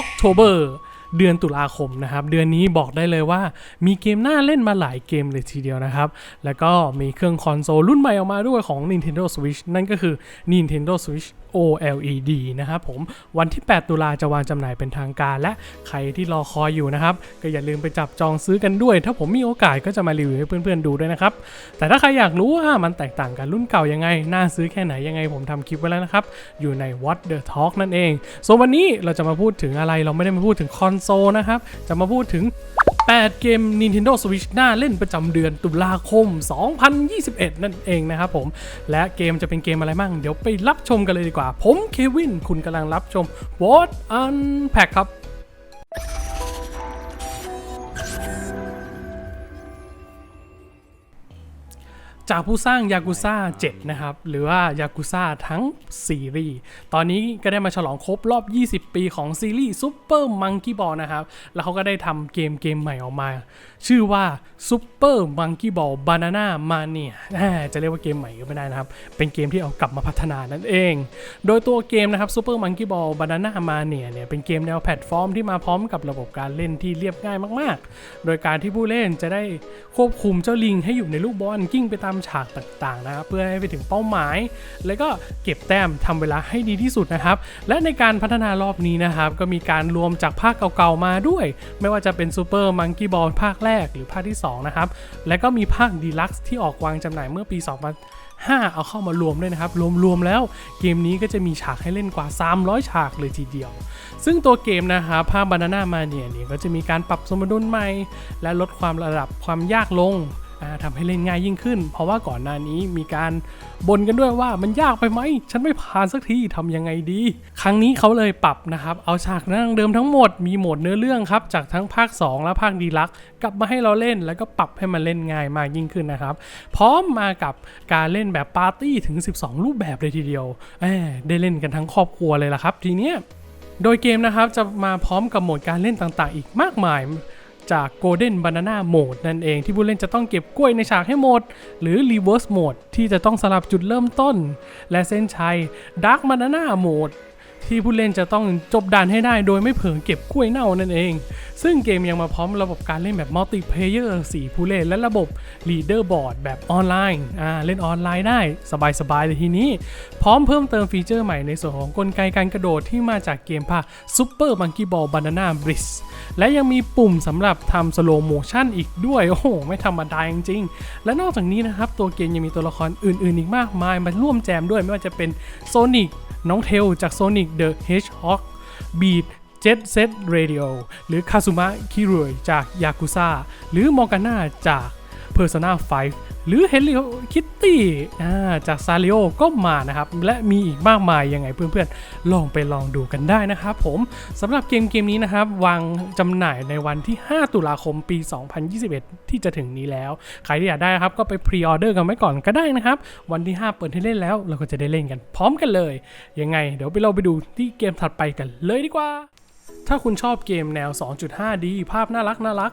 October เดือนตุลาคมนะครับ เดือนนี้บอกได้เลยว่ามีเกมน่าเล่นมาหลายเกมเลยทีเดียวนะครับ แล้วก็มีเครื่องคอนโซลรุ่นใหม่ออกมาด้วยของ Nintendo Switch นั่นก็คือ Nintendo Switch OLED นะครับผมวันที่ 8 ตุลาจะวางจำหน่ายเป็นทางการ และใครที่รอคอยอยู่นะครับ ก็อย่าลืมไปจับจองซื้อกันด้วย ถ้าผมมีโอกาสก็จะมารีวิวให้เพื่อนๆดูด้วยนะครับ แต่ถ้าใครอยากรู้ว่ามันแตกต่างกันรุ่นเก่ายังไง น่าซื้อแค่ไหนยังไงผมทำคลิปไว้แล้วนะครับ อยู่ใน What the Talk นั่นเองส่วนวันนี้เราจะมาพูดถึงอะไรเราไม่ได้มาพูดถึงคอนโซลนะครับจะมาพูดถึง 8 เกม Nintendo Switch หน้าเล่นประจำเดือนตุลาคม 2021 นั่นเองนะครับผม และเกมจะเป็นเกมอะไรบ้างเดี๋ยวไปรับชมกันเลยดีกว่า ผมเควิน คุณกำลังรับชม What Unpack ครับ จากผู้สร้างยากุซ่า7นะครับ หรือว่ายากุซ่าทั้งซีรีส์ ตอนนี้ก็ได้มาฉลองครบรอบ 20 ปีของซีรีส์ Super Monkey Ball นะครับ แล้วเขาก็ได้ทำเกมเกมใหม่ออกมา ชื่อว่า Super Monkey Ball Banana Mania จะเรียกว่าเกมใหม่ก็ไม่ได้นะครับ เป็นเกมที่เอากลับมาพัฒนานั่นเอง โดยตัวเกมนะครับ Super Monkey Ball Banana Mania เนี่ยเป็นเกมแนวแพลตฟอร์มที่มาพร้อมกับระบบการเล่นที่เรียบง่ายมาก ๆ โดยการที่ผู้เล่นจะได้ควบคุมเจ้าลิงให้อยู่ในลูกบอลกิ้งไปตามฉากต่างๆนะครับเพื่อให้ไปถึงเป้าหมาย แล้วก็เก็บแต้มทำเวลาให้ดีที่สุดนะครับ และในการพัฒนารอบนี้นะครับ ก็มีการรวมจากภาคเก่าๆมาด้วย ไม่ว่าจะเป็น Super Monkey Ball ภาคแรกหรือภาคที่ 2 นะครับ และก็มีภาค Deluxe ที่ออกวางจำหน่ายเมื่อปี2005 เอาเข้ามารวมด้วยนะครับ รวม ๆ แล้วเกมนี้ก็จะมีฉากให้เล่นกว่า 300 ฉากเลยทีเดียว ซึ่งตัวเกมนะครับภาค Banana Mania เนี่ยก็จะมีการปรับสมดุลใหม่ และลดความระดับความยากลง ทำให้เล่นง่ายยิ่งขึ้น เพราะว่าก่อนหน้านี้มีการบ่นกันด้วยว่ามันยากไปไหม ฉันไม่ผ่านสักทีทำยังไงดี ครั้งนี้เขาเลยปรับนะครับ เอาฉากนั่งเดิมทั้งหมดมีโหมดเนื้อเรื่องครับ จากทั้งภาค 2 และภาคดีลักกลับมาให้เราเล่นแล้วก็ปรับให้มันเล่นง่ายมากยิ่งขึ้นนะครับ พร้อมมากับการเล่นแบบปาร์ตี้ถึง 12 รูปแบบเลยทีเดียวได้เล่นกันทั้งครอบครัวเลยล่ะครับ ทีเนี้ยโดยเกมนะครับจะมาพร้อมกับโหมดการเล่นต่างๆ อีกมากมาย จาก Golden Banana Mode นั่นเองที่ผู้เล่นจะต้องเก็บกล้วยในฉากให้หมด หรือ Reverse Mode ที่จะต้องสลับจุดเริ่มต้น และเส้นชัย Dark Banana Mode ที่ผู้เล่นจะต้องจบด่านให้ได้โดยไม่เผลอเก็บกล้วยเน่านั่นเอง ซึ่งเกมยังมาพร้อมระบบการเล่นแบบมัลติเพเยอร์4ผู้เล่นและระบบ Leaderboard แบบออนไลน์อ่าเล่นออนไลน์ได้สบายๆเลยทีนี้ พร้อมเพิ่มเติมฟีเจอร์ใหม่ในส่วนของกลไกการกระโดดที่มาจากเกมภาค Super Monkey Ball Banana Blitz และยังมีปุ่มสำหรับทำ slow motion อีกด้วย โอ้โห ไม่ธรรมดาจริงๆ และนอกจากนี้นะครับ ตัวเกมยังมีตัวละครอื่นๆ อีกมากมายมาร่วมแจมด้วยไม่ว่าจะเป็น Sonic น้องเทลจาก Sonic the Hedgehog บีดเจ็ดเซตเรดิโอหรือคาซุมะคิรุยจากยากุซ่าหรือมอร์กาน่าจาก Persona 5 หรือ Hello Kitty อ่าจากซาริโอก็มานะครับ และมีอีกมากมายยังไงเพื่อนๆ ลองไปลองดูกันได้นะครับผมสำหรับเกมเกมนี้นะครับ วางจำหน่ายในวันที่ 5 ตุลาคมปี 2021 ที่จะถึงนี้แล้ว ใครที่อยากได้ครับ ก็ไปพรีออเดอร์กันไว้ก่อนก็ได้นะครับ วันที่ 5 เปิดให้เล่นแล้ว เราก็จะได้เล่นกันพร้อมกันเลย ยังไง เดี๋ยวไปเราไปดูที่เกมถัดไปกันเลยดีกว่าถ้าคุณชอบเกมแนว 2.5D ภาพน่ารักน่ารัก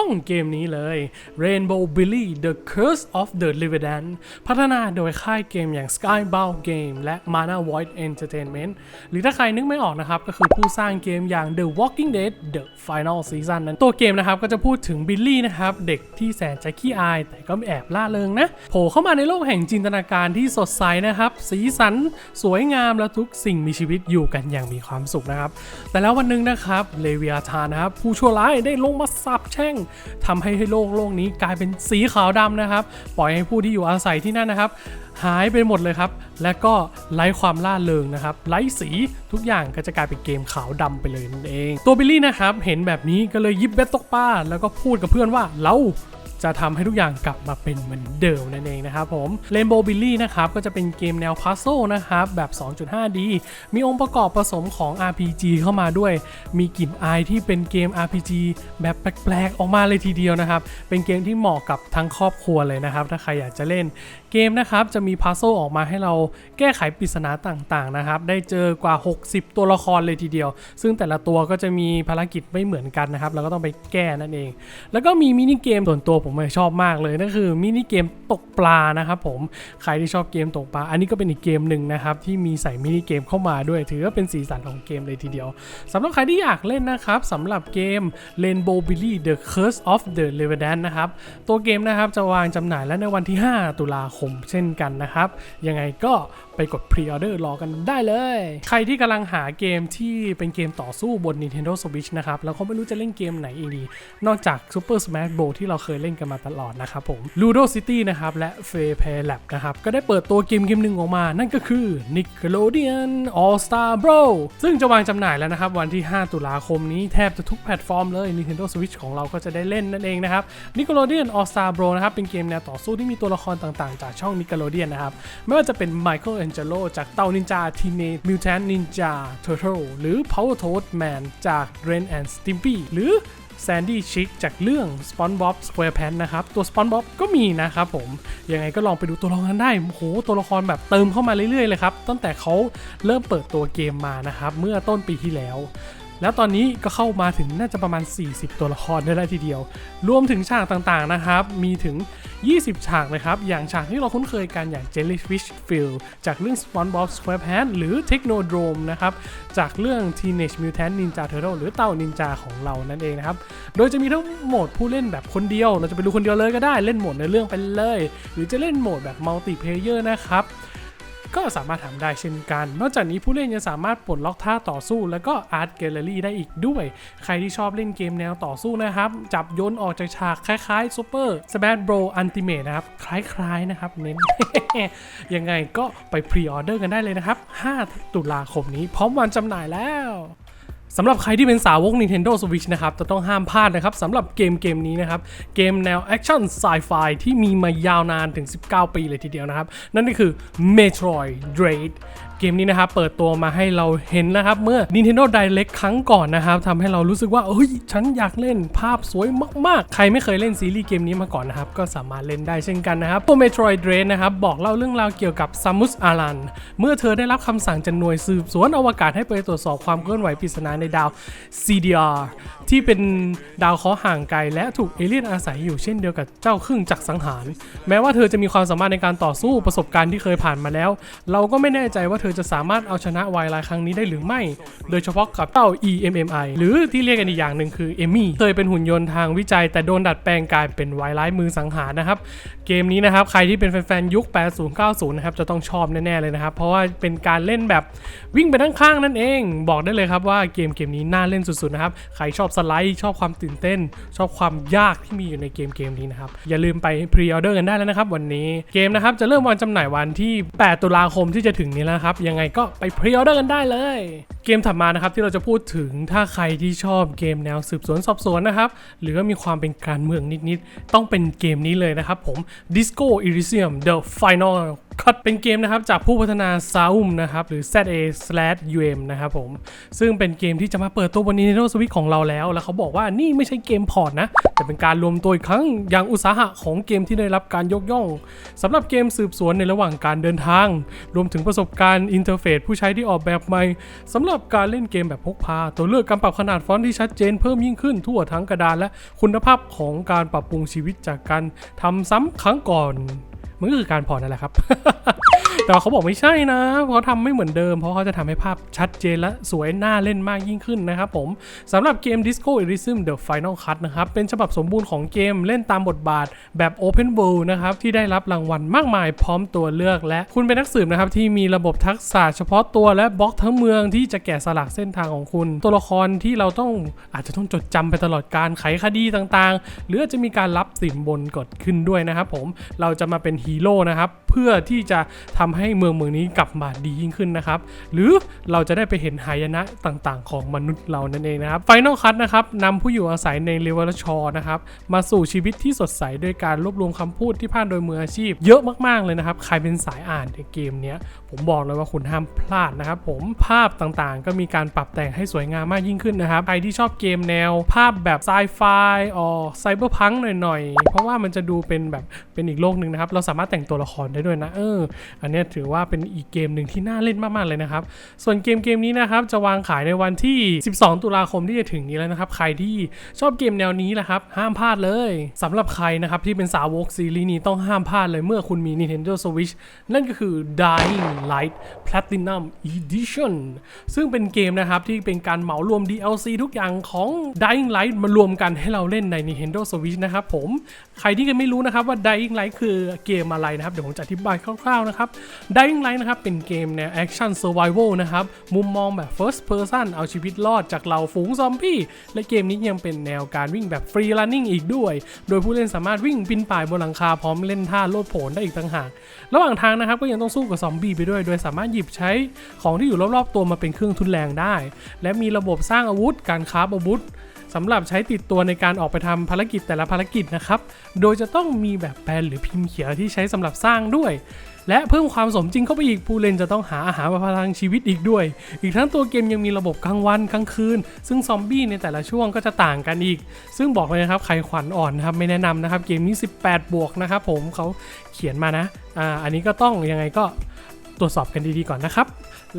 ต้องเกมนี้เลย Rainbow Billy The Curse of the r i v e r d a n พัฒนาโดยค่ายเกมอย่าง Skybound Game และ Mana Void Entertainment หรือถ้าใครนึกไม่ออกนะครับ ก็คือผู้สร้างเกมอย่าง The Walking Dead The Final Season นั้นตัวเกมนะครับ ก็จะพูดถึงบิลลี่นะครับ เด็กที่แสนจะขี้อาย แต่ก็ม่แอบล่าเริงนะโผล่เข้ามาในโลกแห่งจินตนาการที่สดใสนะครับ สีสัน สวยงามและทุกสิ่งมีชีวิตอยู่กันอย่างมีความสุขนะครับ แต่แล้ววันหนึ่งนะครับเลเวียธานนะครับผู้ชั่วร้ายได้ลงมาสับแช่งทำให้โลกโลกนี้กลายเป็นสีขาวดำนะครับ ปล่อยให้ผู้ที่อยู่อาศัยที่นั่นนะครับ หายไปหมดเลยครับ และก็ไร้ความล่าเริงนะครับ ไร้สีทุกอย่างก็จะกลายเป็นเกมขาวดำไปเลยนั่นเอง ตัวบิลลี่นะครับ เห็นแบบนี้ก็เลยยิบเบ็ดตกปลาแล้วก็พูดกับเพื่อนว่าเรา จะทำให้ทุกอย่างกลับมาเป็นเหมือนเดิมนั่นเองนะครับผม Rainbow Billy นะครับก็จะเป็นเกมแนวพัซโซนะครับแบบ 2.5D มีองค์ประกอบผสมของ RPG เข้ามาด้วย มีกลิ่นอายที่เป็นเกม RPG แบบแปลกๆออกมาเลยทีเดียวนะครับ เป็นเกมที่เหมาะกับทั้งครอบครัวเลยนะครับ ถ้าใครอยากจะเล่น เกมนะครับจะมีพัซโซออกมาให้เราแก้ไขปริศนาต่างๆนะครับ ได้เจอกว่า 60 ตัวละครเลยทีเดียว ซึ่งแต่ละตัวก็จะมีภารกิจไม่เหมือนกันนะครับเราก็ต้องไปแก้นั่นเอง แล้วก็มีมินิเกมส่วนตัวผมชอบมากเลยนั่นคือมินิเกมตกปลานะครับผมใครที่ชอบเกมตกปลา อันนี้ก็เป็นอีกเกมหนึ่งนะครับที่มีใส่มินิเกมเข้ามาด้วยถือว่าเป็นสีสันของเกมเลยทีเดียวสำหรับใครที่อยากเล่นนะครับสำหรับเกม Rainbow Billy The Curse of the r e v e r d a n t นะครับตัวเกมนะครับจะวางจำหน่ายแล้วในวันที่ 5 ตุลาคมเช่นกันนะครับ ยังไงก็ ไปกดพรีออเดอร์รอกันได้เลย ใครที่กำลังหาเกมที่เป็นเกมต่อสู้บน Nintendo Switch นะครับ แล้วเขาไม่รู้จะเล่นเกมไหนอีกดี นอกจาก Super Smash Bros ที่เราเคยเล่นกันมาตลอดนะครับผม Ludo City นะครับ และ f a i r p a y Lab นะครับ ก็ได้เปิดตัวเกมเกมหนึ่งออกมา นั่นก็คือ Nickelodeon All Star Bro ซึ่งจะวางจำหน่ายแล้วนะครับ วันที่ 5 ตุลาคมนี้แทบจะทุกแพลตฟอร์มเลย Nintendo Switch ของเราก็จะได้เล่นนั่นเองนะครับ Nickelodeon All Star Bro นะครับเป็นเกมแนวต่อสู้ที่มีตัวละครต่างๆ จากช่อง Nickelodeon นะครับไม่ว่าจะเป็น Michael นเจโลจากเต่านินจา Teenage Mutant Ninja Turtle หรือ Power Toad Man จาก Ren and Stimpy หรือแซนดี้ชิกจากเรื่อง SpongeBob SquarePants นะครับ ตัว SpongeBob ก็มีนะครับผม ยังไงก็ลองไปดูตัวละครได้โอ้โหตัวละครแบบเติมเข้ามาเรื่อยๆเลยครับ ตั้งแต่เขาเริ่มเปิดตัวเกมมานะครับ เมื่อต้นปีที่แล้ว แล้วตอนนี้ก็เข้ามาถึงน่าจะประมาณ 40 ตัวละครได้แล้วทีเดียว รวมถึงฉากต่างๆนะครับ มีถึง 20 ฉากเลยครับ อย่างฉากที่เราคุ้นเคยกันอย่าง Jellyfish Field จากเรื่อง SpongeBob SquarePants หรือ Technodrome นะครับ จากเรื่อง Teenage Mutant Ninja Turtle หรือเต่านินจาของเรานั่นเองนะครับ โดยจะมีทั้งโหมดผู้เล่นแบบคนเดียว เราจะไปดูคนเดียวเลยก็ได้เล่นโหมดในเรื่องไปเลย หรือจะเล่นโหมดแบบ Multiplayer นะครับ ก็สามารถทำได้เช่นกัน นอกจากนี้ผู้เล่นยังสามารถปลดล็อกท่าต่อสู้ แล้วก็อาร์ตแกลเลอรี่ได้อีกด้วย ใครที่ชอบเล่นเกมแนวต่อสู้นะครับ จับโยนออกจากฉากคล้ายๆซูเปอร์สแปนโบรอันติเมตนะครับ คล้ายๆนะครับเน้นยังไงก็ไปพรีออเดอร์กันได้เลยนะครับ 5 ตุลาคมนี้พร้อมวันจำหน่ายแล้ว สำหรับใครที่เป็นสาวก Nintendo Switch นะครับจะต้องห้ามพลาดนะครับสำหรับเกมเกมนี้นะครับ เกมแนวแอคชั่นไซไฟที่มีมายาวนานถึง 19 ปีเลยทีเดียวนะครับ นั่นก็คือ Metroid Dread เกมนี้นะครับเปิดตัวมาให้เราเห็นนะครับเมื่อ Nintendo Direct ครั้งก่อนนะครับทำให้เรารู้สึกว่าเฮ้ยฉันอยากเล่นภาพสวยมากๆ ใครไม่เคยเล่นซีรีส์เกมนี้มาก่อนนะครับก็สามารถเล่นได้เช่นกันนะครับตัว Metroid Dread นะครับบอกเล่าเรื่องราวเกี่ยวกับ Samus Aran เมื่อเธอได้รับคำสั่งจากหน่วยสืบสวนอวกาศให้ไปตรวจสอบความเคลื่อนไหวปริศนาในดาว CDR ที่เป็นดาวเคราะห์ห่างไกล และถูกเอเลี่ยนอาศัยอยู่เช่นเดียวกับเจ้าครึ่งจักรสังหาร แม้ว่าเธอจะมีความสามารถในการต่อสู้ประสบการณ์ที่เคยผ่านมาแล้ว เราก็ไม่แน่ใจว่าเธอจะสามารถเอาชนะวายลายครั้งนี้ได้หรือไม่ โดยเฉพาะกับเจ้า EMMI หรือที่เรียกกันอีกอย่างหนึ่งคือเอมี่เคยเป็นหุ่นยนต์ทางวิจัย แต่โดนดัดแปลงกลายเป็นวายร้ายมือสังหารนะครับ เกมนี้นะครับใครที่เป็นแฟนๆยุค 80 90 นะครับจะต้องชอบแน่ๆเลยนะครับ เพราะว่าเป็นการเล่นแบบวิ่งไปข้างๆนั่นเอง บอกได้เลยครับว่าเกมเกมนี้น่าเล่นสุดๆนะครับใครชอบสไลด์ชอบความตื่นเต้น ชอบความยากที่มีอยู่ในเกมเกมนี้นะครับอย่าลืมไปพรีออเดอร์กันได้แล้วนะครับวันนี้เกมนะครับจะเริ่มวันจำหน่ายวันที่ 8 ตุลาคมที่จะถึงนี้แล้วครับยังไงก็ไปพรีออเดอร์กันได้เลยเกมถัดมานะครับที่เราจะพูดถึงถ้าใครที่ชอบเกมแนวสืบสวนสอบสวนนะครับ หรือว่ามีความเป็นการเมืองนิดๆ ต้องเป็นเกมนี้เลยนะครับผม Disco Elysium The Final คัดเป็นเกมนะครับจากผู้พัฒนา Saum นะครับหรือ ZA/UM นะครับผม ซึ่งเป็นเกมที่จะมาเปิดตัวบน Nintendo Switch ของเราแล้ว แล้วเขาบอกว่านี่ไม่ใช่เกมพอร์ตนะ แต่เป็นการรวมตัวอีกครั้งอย่างอุตสาหะของเกมที่ได้รับการยกย่องสำหรับเกมสืบสวนในระหว่างการเดินทาง รวมถึงประสบการณ์อินเทอร์เฟซผู้ใช้ที่ออกแบบใหม่สำหรับการเล่นเกมแบบพกพา ตัวเลือกการปรับขนาดฟอนต์ที่ชัดเจนเพิ่มยิ่งขึ้นทั่วทั้งกระดานและคุณภาพของการปรับปรุงชีวิตจากการทำซ้ำครั้งก่อน มันก็คือการพอร์ตนั่นแหละครับ แต่ว่าเขาบอกไม่ใช่นะเพราะเขาทำไม่เหมือนเดิม เพราะเขาจะทำให้ภาพชัดเจนและสวยน่าเล่นมากยิ่งขึ้นนะครับผมสำหรับเกม Disco Elysium The Final Cut นะครับ เป็นฉบับสมบูรณ์ของเกมเล่นตามบทบาทแบบ Open World นะครับ ที่ได้รับรางวัลมากมายพร้อมตัวเลือกและคุณเป็นนักสืบนะครับ ที่มีระบบทักษะเฉพาะตัวและบล็อกทั้งเมืองที่จะแกะสลักเส้นทางของคุณ ตัวละครที่เราต้องอาจจะต้องจดจำไปตลอดการไขคดีต่างๆ หรืออาจจะมีการรับสินบนกดขึ้นด้วยนะครับผมเราจะมาเป็นฮีโร่นะครับเพื่อที่จะทำให้เมืองเมืองนี้กลับมาดียิ่งขึ้นนะครับหรือเราจะได้ไปเห็นหายนะต่างๆ ของมนุษย์เรานั่นเองนะครับไฟนอลคัทนะครับนำผู้อยู่อาศัยในเลเวลชอนะครับมาสู่ชีวิตที่สดใสโดยการรวบรวมคำพูดที่ผ่านโดยมืออาชีพ เยอะมากๆเลยนะครับใครเป็นสายอ่านในเกมเนี้ยผมบอกเลยว่าคุณห้ามพลาดนะครับผมภาพต่างๆ ก็มีการปรับแต่งให้สวยงามมากยิ่งขึ้นนะครับใครที่ชอบเกมแนว ภาพแบบไซไฟออไซเบอร์พังหน่อยๆ เพราะว่ามันจะดูเป็นแบบเป็นอีกโลกหนึ่งนะครับเราสามารถารถแต่งตัวละครได้ด้วยนะเออ อันนี้ถือว่าเป็นอีกเกมหนึ่งที่น่าเล่นมากๆเลยนะครับ ส่วนเกมเกมนี้นะครับจะวางขายในวันที่ 12 ตุลาคมที่จะถึงนี้แล้วนะครับ ใครที่ชอบเกมแนวนี้นะครับ ห้ามพลาดเลยสำหรับใครนะครับที่เป็นสาวกซีรีส์นี้ต้องห้ามพลาดเลยเมื่อคุณมี Nintendo Switch นั่นก็คือ Dying Light Platinum Edition ซึ่งเป็นเกมนะครับที่เป็นการเหมารวม DLC ทุกอย่างของ Dying Light มารวมกันให้เราเล่นใน Nintendo Switch นะครับผม ใครที่ยังไม่รู้นะครับว่า Dying Light คือเกมอะไรนะครับเดี๋ยวผมจะอธิบายคร่าวๆนะครับ Dying Light นะครับเป็นเกมแนว Action Survival นะครับมุมมองแบบ First Person เอาชีวิตรอดจากเหล่าฝูงซอมบี้และเกมนี้ยังเป็นแนวการวิ่งแบบ Free Running อีกด้วย โดยผู้เล่นสามารถวิ่งปีนป่ายบนหลังคาพร้อมเล่นท่าโลดโผนได้อีกต่างหากระหว่างทางนะครับก็ยังต้องสู้กับซอมบี้ไปด้วย โดยสามารถหยิบใช้ของที่อยู่รอบๆตัวมาเป็นเครื่องทุนแรงได้ และมีระบบสร้างอาวุธ การคราฟอาวุธ สำหรับใช้ติดตัวในการออกไปทำภารกิจแต่ละภารกิจนะครับ โดยจะต้องมีแบบแปลนหรือพิมพ์เขียวที่ใช้สำหรับสร้างด้วย และเพิ่มความสมจริงเข้าไปอีกผู้เล่นจะต้องหาอาหารมาพลังชีวิตอีกด้วย อีกทั้งตัวเกมยังมีระบบกลางวันกลางคืน ซึ่งซอมบี้ในแต่ละช่วงก็จะต่างกันอีก ซึ่งบอกเลยนะครับใครขวัญอ่อนนะครับไม่แนะนำนะครับเกมนี้ 18 บวกนะครับผมเขาเขียนมานะอ่าอันนี้ก็ต้องยังไงก็ ตรวจสอบกันดีๆก่อนนะครับ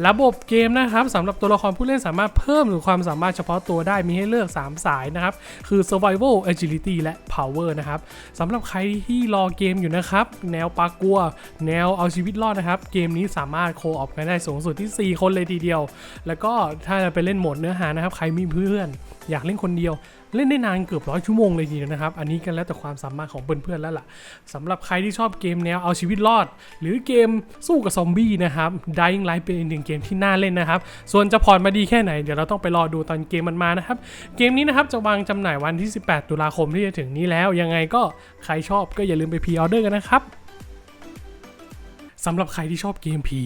ระบบเกมนะครับสำหรับตัวละครผู้เล่นสามารถเพิ่มหรือความสามารถเฉพาะตัวได้มีให้เลือก 3 สายนะครับ คือ survival agility และ power นะครับสำหรับใครที่รอเกมอยู่นะครับ แนวปากัว แนวเอาชีวิตรอดนะครับ เกมนี้สามารถโคออปกันได้สูงสุดที่ 4 คนเลยทีเดียว แล้วก็ถ้าจะไปเล่นโหมดเนื้อหานะครับ ใครมีเพื่อนอยากเล่นคนเดียว เล่นได้นานเกือบร้อยชั่วโมงเลยทีเดียวนะครับ อันนี้กันแล้วแต่ความสามารถของเพื่อนๆแล้วล่ะสำหรับใครที่ชอบเกมแนวเอาชีวิตรอด หรือเกมสู้กับซอมบี้นะครับ Dying Light เป็นอีกหนึ่งเกมที่น่าเล่นนะครับ ส่วนจะพอร์ตมาดีแค่ไหน เดี๋ยวเราต้องไปรอดูตอนเกมมันมานะครับ เกมนี้นะครับจะวางจำหน่ายวันที่ 18 ตุลาคมที่จะถึงนี้แล้ว ยังไงก็ใครชอบก็อย่าลืมไปพรีออเดอร์กันนะครับสำหรับใครที่ชอบเกมผี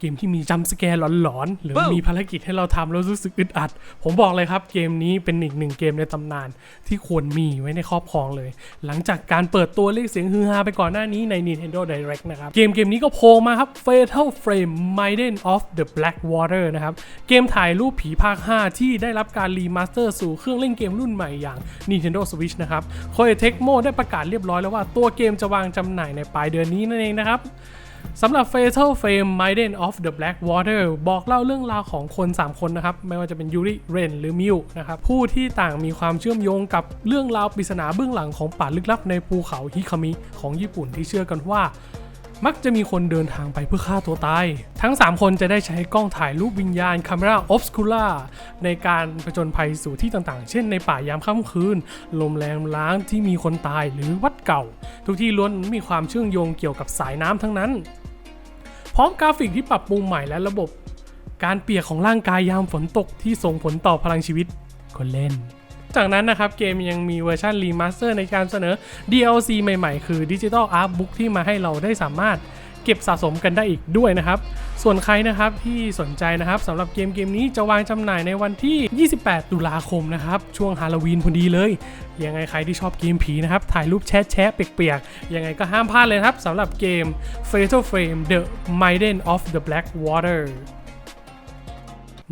เกมที่มีจัมป์สแกร์หลอนๆ หรือมีภารกิจให้เราทำแล้วรู้สึกอึดอัด ผมบอกเลยครับเกมนี้เป็นอีกหนึ่งเกมในตำนาน ที่ควรมีไว้ในครอบครองเลย หลังจากการเปิดตัวเรียกเสียงฮือฮาไปก่อนหน้านี้ใน Nintendo Direct นะครับ เกมเกมนี้ก็โผล่มาครับ Fatal Frame Maiden of the Blackwater นะครับ เกมถ่ายรูปผีภาค 5 ที่ได้รับการรีมาสเตอร์สู่เครื่องเล่นเกมรุ่นใหม่อย่าง Nintendo Switch นะครับ Koei Tecmo ได้ประกาศเรียบร้อยแล้วว่าตัวเกมจะวางจำหน่ายในปลายเดือนนี้นั่นเองนะครับ สำหรับ Fatal Frame Maiden of the Blackwater บอกเล่าเรื่องราวของคน 3 คนนะครับ ไม่ว่าจะเป็นยูริเรนหรือมิวนะครับผู้ที่ต่างมีความเชื่อมโยงกับเรื่องราวปริศนาเบื้องหลังของป่าลึกลับในภูเขาฮิคามิของญี่ปุ่นที่เชื่อกันว่ามักจะมีคนเดินทางไปเพื่อฆ่าตัวตาย ทั้ง 3 คนจะได้ใช้กล้องถ่ายรูปวิญญาณ Camera Obscura ในการผจญภัยสู่ที่ต่างๆ เช่นในป่ายามค่ำคืน ลมแรงล้างที่มีคนตายหรือวัดเก่า ทุกที่ล้วนมีความเชื่อมโยงเกี่ยวกับสายน้ำทั้งนั้น พร้อมกราฟิกที่ปรับปรุงใหม่และระบบ การเปียกของร่างกายยามฝนตกที่ส่งผลต่อพลังชีวิตคนเล่น จากนั้นนะครับเกมยังมีเวอร์ชันรีมาสเตอร์ในการเสนอ DLC ใหม่ๆ คือ Digital Art Book ที่มาให้เราได้สามารถ เก็บสะสมกันได้อีกด้วยนะครับ ส่วนใครนะครับที่สนใจนะครับสำหรับเกมเกมนี้จะวางจำหน่ายในวันที่ 28 ตุลาคมนะครับ ช่วงฮาโลวีนพอดีเลย ยังไงใครที่ชอบเกมผีนะครับ ถ่ายรูปแชะแชะเปียกๆ ยังไงก็ห้ามพลาดเลยครับสำหรับเกม Fatal Frame The Maiden of the Black Water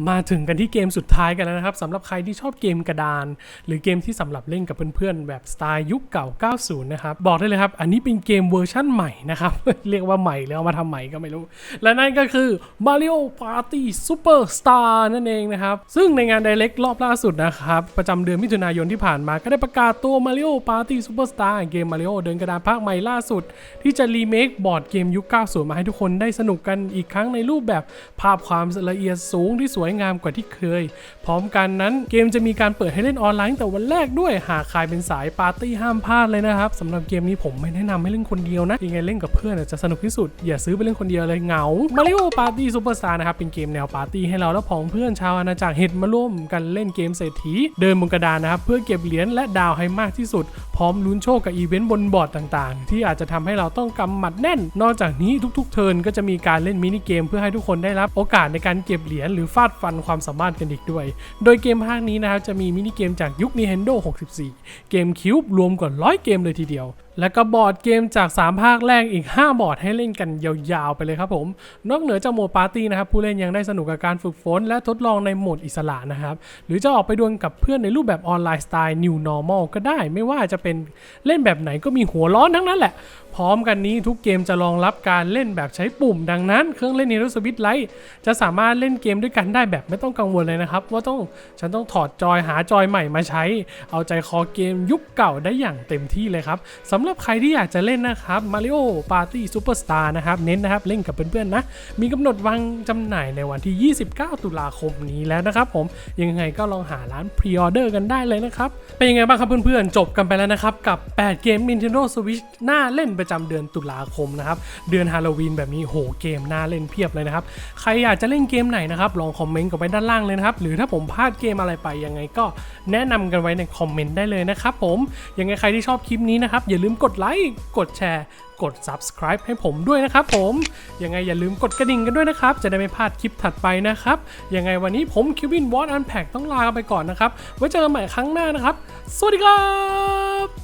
มาถึงกันที่เกมสุดท้ายกันแล้วนะครับสำหรับใครที่ชอบเกมกระดาน หรือเกมที่สำหรับเล่นกับเพื่อนๆ แบบสไตล์ยุคเก่า 90 นะครับ บอกได้เลยครับ อันนี้เป็นเกมเวอร์ชั่นใหม่นะครับ เรียกว่าใหม่แล้วมาทำใหม่ก็ไม่รู้ และนั่นก็คือ Mario Party Super Star นั่นเองนะครับ ซึ่งในงาน Direct รอบล่าสุดนะครับ ประจำเดือนมิถุนายนที่ผ่านมาก็ได้ประกาศตัว Mario Party Super Star เกม Mario เดินกระดานภาคใหม่ล่าสุด ที่จะรีเมคบอร์ดเกมยุค 90 มาให้ทุกคนได้สนุกกันอีกครั้งในรูปแบบภาพความละเอียดสูงที่สวยงามกว่าที่เคย พร้อมกันนั้นเกมจะมีการเปิดให้เล่นออนไลน์ตั้งแต่วันแรกด้วย หากใครเป็นสายปาร์ตี้ห้ามพลาดเลยนะครับสำหรับเกมนี้ผมไม่แนะนำให้เล่นคนเดียวนะยังไงเล่นกับเพื่อนจะสนุกที่สุด อย่าซื้อไปเล่นคนเดียวเลยเหงา Mario Party Superstar นะครับเป็นเกมแนวปาร์ตี้ให้เราและผองเพื่อนชาวอาณาจักรเห็ดมาร่วมกันเล่นเกมเศรษฐีเดินบนกระดานนะครับเพื่อเก็บเหรียญและดาวให้มากที่สุด พร้อมลุ้นโชคกับอีเวนต์บนบอร์ดต่างๆ ที่อาจจะทำให้เราต้องกำหมัดแน่น นอกจากนี้ทุกๆ เทิร์นก็จะมีการเล่นมินิเกมเพื่อให้ทุกคนได้รับโอกาสในการเก็บเหรียญหรือฟาดฟันความสามารถกันอีกด้วย โดยเกมภาคนี้นะครับจะมีมินิเกมจากยุค Nintendo 64 เกมคิวบรวมกว่าร้อยเกมเลยทีเดียว แล้วก็บอร์ดเกมจาก 3 ภาคแรกอีก 5 บอร์ดให้เล่นกันยาวๆไปเลยครับผม นอกเหนือจากโหมดปาร์ตี้นะครับ ผู้เล่นยังได้สนุกกับการฝึกฝน และทดลองในโหมดอิสระนะครับ หรือจะออกไปดวลกับเพื่อนในรูปแบบออนไลน์สไตล์ New Normal ก็ได้ ไม่ว่าจะเป็นเล่นแบบไหนก็มีหัวร้อนทั้งนั้นแหละ พร้อมกันนี้ทุกเกมจะรองรับการเล่นแบบใช้ปุ่ม ดังนั้นเครื่องเล่น Nintendo Switch Lite จะสามารถเล่นเกมด้วยกันได้แบบไม่ต้องกังวลเลยนะครับว่าต้องฉันต้องถอดจอยหาจอยใหม่มาใช้ เอาใจคอเกมยุคเก่าได้อย่างเต็มที่เลยครับสำหรับใครที่อยากจะเล่นนะครับ Mario Party Superstar นะครับ เน้นนะครับ เล่นกับเพื่อนๆนะ มีกำหนดวางจำหน่ายในวันที่ 29 ตุลาคมนี้แล้วนะครับผม ยังไงก็ลองหาร้านพรีออเดอร์กันได้เลยนะครับ เป็นยังไงบ้างครับเพื่อนๆ จบกันไปแล้วนะครับ กับ 8 เกม Nintendo Switch น่าเล่นประจำเดือนตุลาคมนะครับ เดือนฮาโลวีนแบบนี้โหเกมน่าเล่นเพียบเลยนะครับ ใครอยากจะเล่นเกมไหนนะครับ ลองคอมเมนต์กันไว้ด้านล่างเลยนะครับ หรือถ้าผมพลาดเกมอะไรไปยังไงก็แนะนำกันไว้ในคอมเมนต์ได้เลยนะครับผม ยังไงใครที่ชอบคลิปนี้นะครับอย่าลืมกดไลค์ กดแชร์ กด subscribe ให้ผมด้วยนะครับผม ยังไงอย่าลืมกดกระดิ่งกันด้วยนะครับ จะได้ไม่พลาดคลิปถัดไปนะครับ ยังไงวันนี้ผมคิวบินวอตอันแพ็ต้องลาไปก่อนนะครับ ไว้เจอกันใหม่ครั้งหน้านะครับ สวัสดีครับ